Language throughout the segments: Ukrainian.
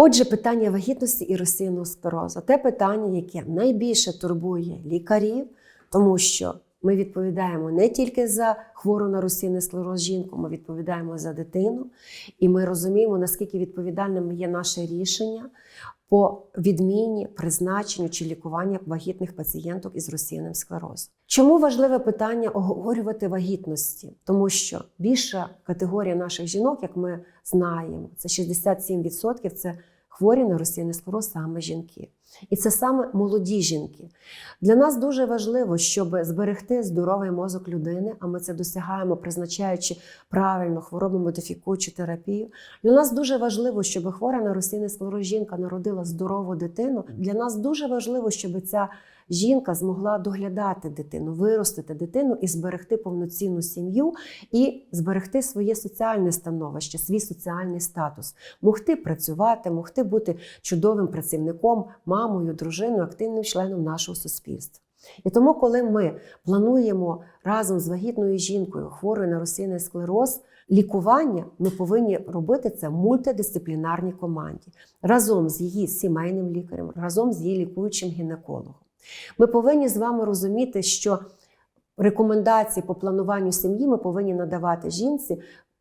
Отже, питання вагітності і розсіяного склерозу те питання, яке найбільше турбує лікарів, тому що ми відповідаємо не тільки за хвору на розсійний склероз жінку, ми відповідаємо за дитину, і ми розуміємо, наскільки відповідальним є наше рішення по відміні, призначенню чи лікуванню вагітних пацієнток із розсіяним склерозом. Чому важливе питання оговорювати вагітності? Тому що більша категорія наших жінок, як ми знаємо, це 67% це хворі на розсіяний склероз саме жінки. І це саме молоді жінки. Для нас дуже важливо, щоб зберегти здоровий мозок людини, а ми це досягаємо, призначаючи правильно хворобу модифікуючу терапію. Для нас дуже важливо, щоб хвора на розсійний склероз жінка народила здорову дитину. Для нас дуже важливо, щоб ця жінка змогла доглядати дитину, виростити дитину і зберегти повноцінну сім'ю, і зберегти своє соціальне становище, свій соціальний статус, могти працювати, могти бути чудовим працівником, мамою, дружиною, активним членом нашого суспільства. І тому, коли ми плануємо разом з вагітною жінкою, хворою на розсіяний склероз, лікування, ми повинні робити це в мультидисциплінарній команді разом з її сімейним лікарем, разом з її лікуючим гінекологом. Ми повинні з вами розуміти, що рекомендації по плануванню сім'ї ми повинні надавати жінці,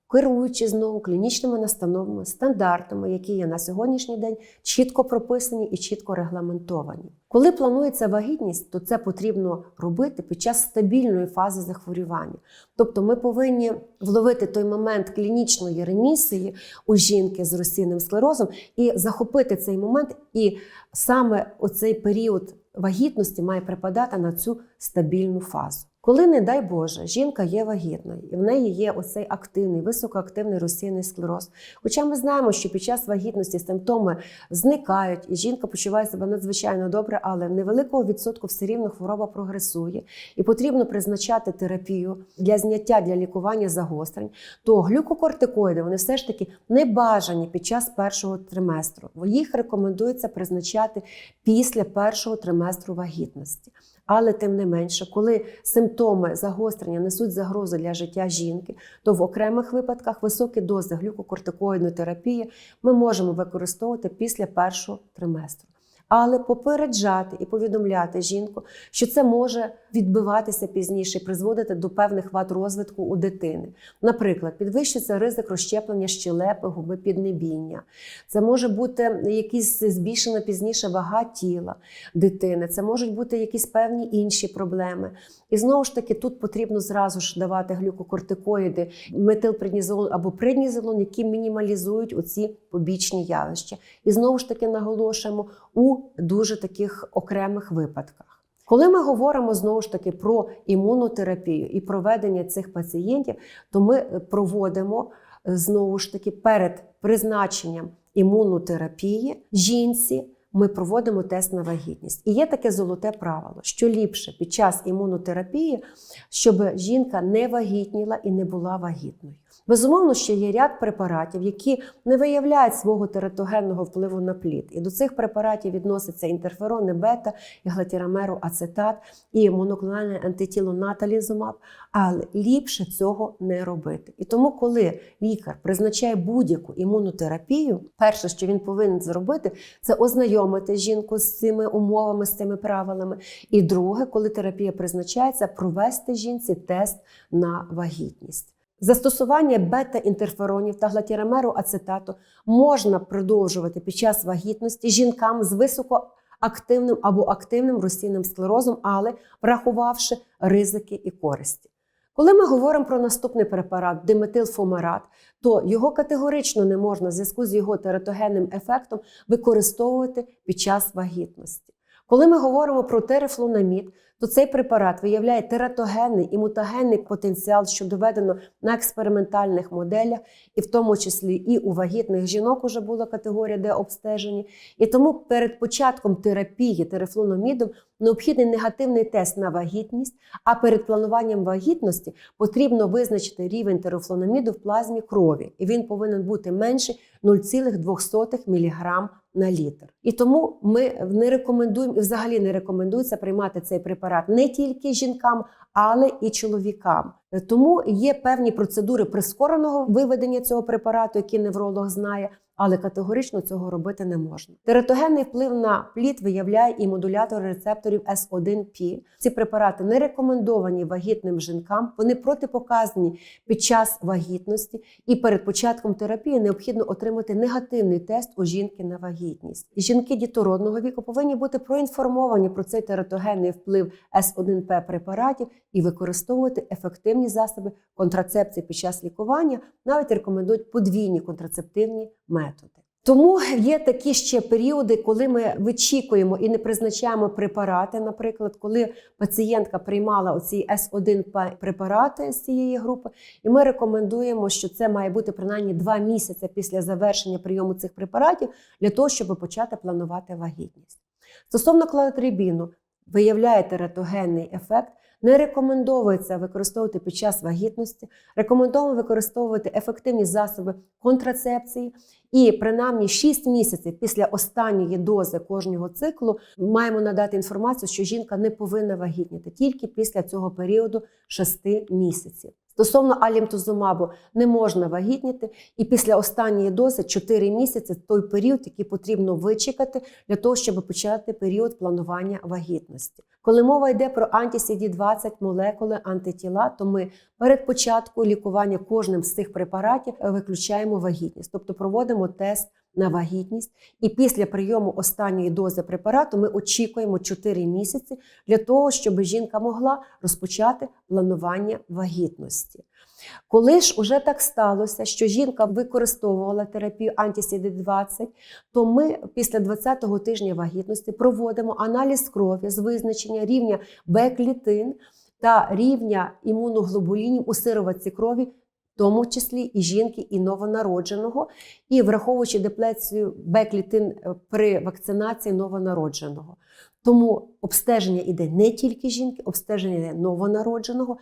керуючи знову клінічними настановами, стандартами, які є на сьогоднішній день чітко прописані і чітко регламентовані. Коли планується вагітність, то це потрібно робити під час стабільної фази захворювання. Тобто ми повинні вловити той момент клінічної ремісії у жінки з розсійним склерозом і захопити цей момент, і саме оцей період вагітності має припадати на цю стабільну фазу. Коли, не дай Боже, жінка є вагітною, і в неї є оцей активний, високоактивний розсіяний склероз. Хоча ми знаємо, що під час вагітності симптоми зникають, і жінка почуває себе надзвичайно добре, але невеликого відсотку все рівно хвороба прогресує, і потрібно призначати терапію для зняття для лікування загострень, то глюкокортикоїди вони все ж таки не бажані під час першого триместру. Їх рекомендується призначати після першого триместру вагітності. Але тим не менше, коли симптоми загострення несуть загрозу для життя жінки, то в окремих випадках високі дози глюкокортикоїдної терапії ми можемо використовувати після першого триместру. Але попереджати і повідомляти жінку, що це може відбиватися пізніше, і призводити до певних вад розвитку у дитини. Наприклад, підвищиться ризик розщеплення щелепи, губи піднебіння. Це може бути якась збільшена пізніше вага тіла дитини, це можуть бути якісь певні інші проблеми. І знову ж таки, тут потрібно зразу ж давати глюкокортикоїди, метилпреднізолон або преднізолон, які мінімалізують оці побічні явища. І знову ж таки наголошуємо у дуже таких окремих випадках. Коли ми говоримо знову ж таки про імунотерапію і проведення цих пацієнтів, то ми проводимо знову ж таки перед призначенням імунотерапії жінці. Ми проводимо тест на вагітність. І є таке золоте правило, що ліпше під час імунотерапії, щоб жінка не вагітніла і не була вагітною. Безумовно, ще є ряд препаратів, які не виявляють свого тератогенного впливу на плід. І до цих препаратів відносяться інтерферони бета, і глатірамеру ацетат, і моноклональне антитіло наталізумаб. Але ліпше цього не робити. І тому, коли лікар призначає будь-яку імунотерапію, перше, що він повинен зробити, це ознайомити жінку з цими умовами, з цими правилами. І друге, коли терапія призначається, провести жінці тест на вагітність. Застосування бета-інтерферонів та глатірамеру ацетату можна продовжувати під час вагітності жінкам з високоактивним або активним розсійним склерозом, але врахувавши ризики і користі. Коли ми говоримо про наступний препарат диметилфумарат, то його категорично не можна в зв'язку з його тератогенним ефектом використовувати під час вагітності. Коли ми говоримо про терефлонамід, то цей препарат виявляє тератогенний і мутагенний потенціал, що доведено на експериментальних моделях, і в тому числі і у вагітних жінок вже була категорія, де обстежені. І тому перед початком терапії терефлономідом необхідний негативний тест на вагітність, а перед плануванням вагітності потрібно визначити рівень терафлономіду в плазмі крові, і він повинен бути менше 0,2 мг на літр. І тому ми не рекомендуємо і взагалі не рекомендується приймати цей препарат не тільки жінкам, але і чоловікам. Е, Тому є певні процедури прискореного виведення цього препарату, які невролог знає. Але категорично цього робити не можна. Тератогенний вплив на плід виявляє і модулятор рецепторів С1П. Ці препарати не рекомендовані вагітним жінкам. Вони протипоказані під час вагітності, і перед початком терапії необхідно отримати негативний тест у жінки на вагітність. Жінки дітородного віку повинні бути проінформовані про цей тератогенний вплив С1П препаратів і використовувати ефективні засоби контрацепції під час лікування. Навіть рекомендують подвійні контрацептивні методи. Тому є такі ще періоди, коли ми вичікуємо і не призначаємо препарати. Наприклад, коли пацієнтка приймала оці С1 препарати з цієї групи, і ми рекомендуємо, що це має бути принаймні два місяці після завершення прийому цих препаратів для того, щоб почати планувати вагітність. Стосовно клотрибіну, виявляє тератогенний ефект. Не рекомендовується використовувати під час вагітності. Рекомендовано використовувати ефективні засоби контрацепції. І принаймні 6 місяців після останньої дози кожного циклу маємо надати інформацію, що жінка не повинна вагітніти тільки після цього періоду 6 місяців. Стосовно алімтузумабу не можна вагітніти, і після останньої дози 4 місяці той період, який потрібно вичекати для того, щоб почати період планування вагітності. Коли мова йде про анті-CD20 молекули антитіла, то ми перед початком лікування кожним з цих препаратів е, виключаємо вагітність, тобто проводимо тест на вагітність. І після прийому останньої дози препарату ми очікуємо 4 місяці для того, щоб жінка могла розпочати планування вагітності. Коли ж уже так сталося, що жінка використовувала терапію анті-CD20, то ми після 20-го тижня вагітності проводимо аналіз крові з визначення рівня Б-клітин та рівня імуноглобулінів у сироватці крові, тому числі і жінки, і новонародженого, і враховуючи деплецію Б-клітин е, при вакцинації новонародженого. Тому обстеження йде не тільки жінки, обстеження йде новонародженого